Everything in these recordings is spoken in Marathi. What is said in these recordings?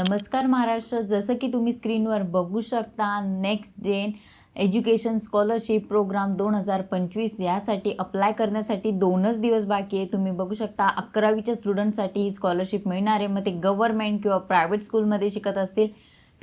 नमस्कार महाराष्ट्र. जसं की तुम्ही स्क्रीनवर बघू शकता next gen education scholarship programme दोन हजार पंचवीस यासाठी अप्लाय करण्यासाठी दोनच दिवस बाकी आहे. तुम्ही बघू शकता अकरावीच्या स्टुडंटसाठी ही स्कॉलरशिप मिळणार आहे. मग ते गव्हर्मेंट किंवा प्रायव्हेट स्कूलमध्ये शिकत असतील.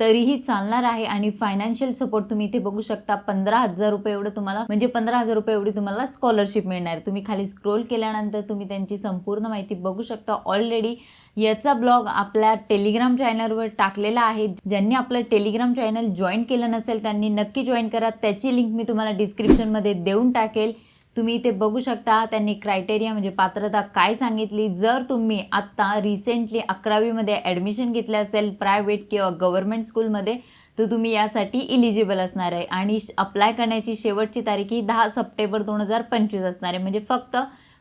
तरीही चालणार आहे आणि फायनान्शियल सपोर्ट तुम्ही इथे बघू शकता. पंधरा हजार रुपये एवढं तुम्हाला म्हणजे पंधरा हजार रुपये एवढी तुम्हाला स्कॉलरशिप मिळणार तुम्ही खाली स्क्रोल केल्यानंतर तुम्ही त्यांची संपूर्ण माहिती बघू शकता. ऑलरेडी याचा ब्लॉग आपल्या टेलिग्राम चॅनलवर टाकलेला आहे. ज्यांनी आपलं टेलिग्राम चॅनल जॉईन केलं नसेल त्यांनी नक्की जॉईन करा. त्याची लिंक मी तुम्हाला डिस्क्रिप्शनमध्ये देऊन टाकेल. तुम्ही इथे बघू शकता त्यांनी क्रायटेरिया म्हणजे पात्रता काय सांगितली. जर तुम्ही आत्ता रिसेंटली अकरावीमध्ये ॲडमिशन घेतलं असेल प्रायव्हेट किंवा गव्हर्नमेंट स्कूलमध्ये तर तुम्ही यासाठी इलिजिबल असणार आहे. आणि अप्लाय करण्याची शेवटची तारीख ही दहा सप्टेंबर दोन हजार पंचवीस असणार आहे. म्हणजे फक्त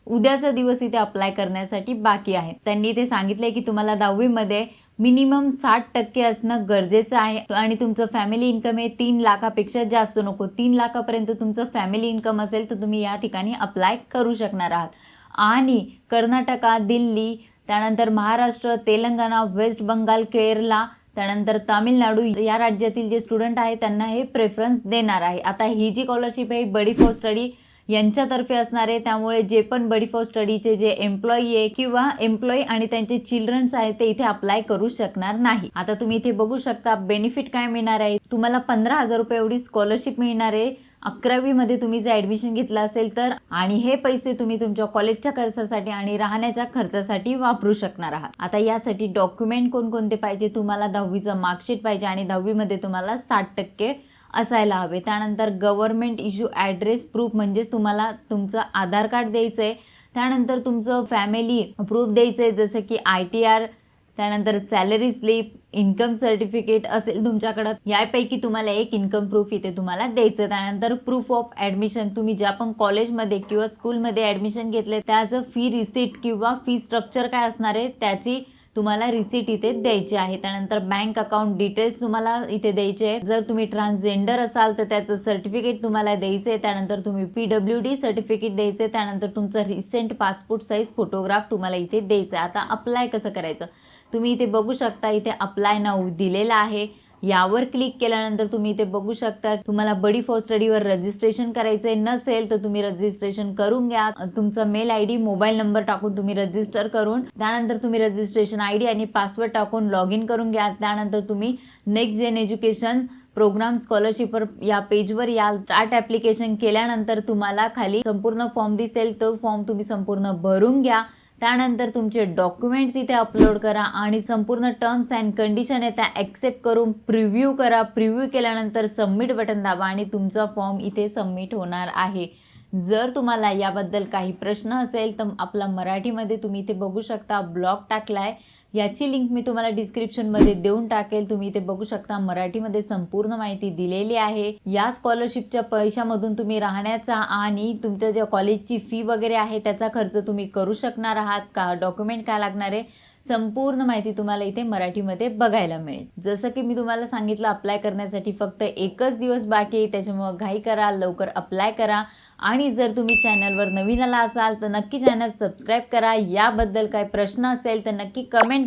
उद्याचा दिवस इथे अप्लाय करण्यासाठी बाकी आहे. त्यांनी इथे सांगितले की तुम्हाला दहावीमध्ये मिनिमम साठ टक्के असणं गरजेचं आहे. आणि तुमचं फॅमिली इन्कम हे तीन लाखापेक्षा जास्त नको. तीन लाखापर्यंत तुमचं फॅमिली इन्कम असेल तर तुम्ही या ठिकाणी अप्लाय करू शकणार आहात. आणि कर्नाटका दिल्ली त्यानंतर महाराष्ट्र तेलंगणा वेस्ट बंगाल केरला त्यानंतर तामिळनाडू या राज्यातील जे स्टुडंट आहे त्यांना हे प्रेफरन्स देणार आहे. आता ही जी स्कॉलरशिप आहे बडी फॉर स्टडी यांच्यातर्फे असणारे त्यामुळे जे पण बडी फॉर स्टडीचे जे एम्प्लॉई आहे किंवा एम्प्लॉई आणि त्यांचे चिल्ड्रन्स आहेत ते इथे अप्लाय करू शकणार नाही. आता तुम्ही इथे बघू शकता बेनिफिट काय मिळणार आहे? तुम्हाला पंधरा हजार रुपये एवढी स्कॉलरशिप मिळणार आहे. अकरावीमध्ये तुम्ही जर ॲडमिशन घेतलं असेल तर आणि हे पैसे तुम्ही तुमच्या कॉलेजच्या खर्चासाठी आणि राहण्याच्या खर्चासाठी वापरू शकणार आहात. आता यासाठी डॉक्युमेंट कोणकोणते पाहिजे? तुम्हाला दहावीचं मार्कशीट पाहिजे आणि दहावीमध्ये तुम्हाला साठ टक्के असायला हवे. त्यानंतर गव्हर्नमेंट इश्यू ॲड्रेस प्रूफ म्हणजेच तुम्हाला तुमचं आधार कार्ड द्यायचं आहे त्यानंतर तुमचं फॅमिली प्रूफ द्यायचं आहे जसं की आय टी आर त्यानंतर सॅलरी स्लिप इन्कम सर्टिफिकेट असेल तुमच्याकडं. यापैकी तुम्हाला एक इन्कम प्रूफ इथे तुम्हाला द्यायचं त्यानंतर प्रूफ ऑफ ॲडमिशन तुम्ही ज्या पण कॉलेजमध्ये किंवा स्कूलमध्ये ॲडमिशन घेतले त्याचं फी रिसिट किंवा फी स्ट्रक्चर काय असणार आहे त्याची तुम्हाला रिसिट इथे द्यायची आहे. त्यानंतर बँक अकाउंट डिटेल्स तुम्हाला इथे द्यायचे आहे जर तुम्ही ट्रान्सजेंडर असाल तर त्याचं सर्टिफिकेट तुम्हाला द्यायचं आहे. त्यानंतर तुम्ही पी डब्ल्यू डी सर्टिफिकेट द्यायचं आहे. त्यानंतर तुमचं रिसेंट पासपोर्ट साईज फोटोग्राफ तुम्हाला इथे द्यायचं आहे. आता अप्लाय कसं करायचं? तुम्ही इथे बघू शकता इथे अप्लाय नाऊ दिलेलं आहे. यावर क्लिक केल्यानंतर तुम्ही इथे बघू शकता तुम्हाला बडी फॉर स्टडीवर रजिस्ट्रेशन करायचंय. नसेल तर तुम्ही रजिस्ट्रेशन करून घ्या. तुमचा mail I D mobile number टाकून तुम्ही रजिस्टर करून त्यानंतर तुम्ही रजिस्ट्रेशन आय डी आणि पासवर्ड टाकून लॉग इन करून घ्या. त्यानंतर तुम्ही नेक्स्ट जेन एज्युकेशन प्रोग्राम स्कॉलरशिपवर या पेजवर या. स्टार्ट ॲप्लिकेशन केल्यानंतर तुम्हाला खाली संपूर्ण फॉर्म दिसेल. तो फॉर्म तुम्ही संपूर्ण भरून घ्या. त्यानंतर तुमचे डॉक्युमेंट तिथे अपलोड करा आणि संपूर्ण टर्म्स अँड कंडिशन आहे त्या ॲक्सेप्ट करून प्रिव्ह्यू करा. प्रिव्ह्यू केल्यानंतर सबमिट बटन दाबा आणि तुमचा फॉर्म इथे सबमिट होणार आहे. जर तुम्हाला याबद्दल काही प्रश्न असेल तर आपला मराठीमध्ये तुम्ही इथे बघू शकता. ब्लॉग टाकला आहे याची लिंक मी तुम्हाला डिस्क्रिप्शनमध्ये देऊन टाकेल. तुम्ही इथे बघू शकता मराठीमध्ये संपूर्ण माहिती दिलेली आहे. या स्कॉलरशिपच्या पैशामधून तुम्ही राहण्याचा आणि तुमच्या ज्या कॉलेजची फी वगैरे आहे त्याचा खर्च तुम्ही करू शकणार आहात. का डॉक्युमेंट काय लागणार आहे? संपूर्ण माहिती तुम्हाला इथे मराठीमध्ये बघायला मिळेल. जसं की मी तुम्हाला सांगितलं अप्लाय करण्यासाठी फक्त एकच दिवस बाकी आहे. त्याच्यामुळं घाई करा लवकर अप्लाय करा. आणि जर तुम्ही चॅनलवर नवीन आला असाल तर नक्की चॅनल सबस्क्राईब करा. याबद्दल काही प्रश्न असेल तर नक्की कमेंट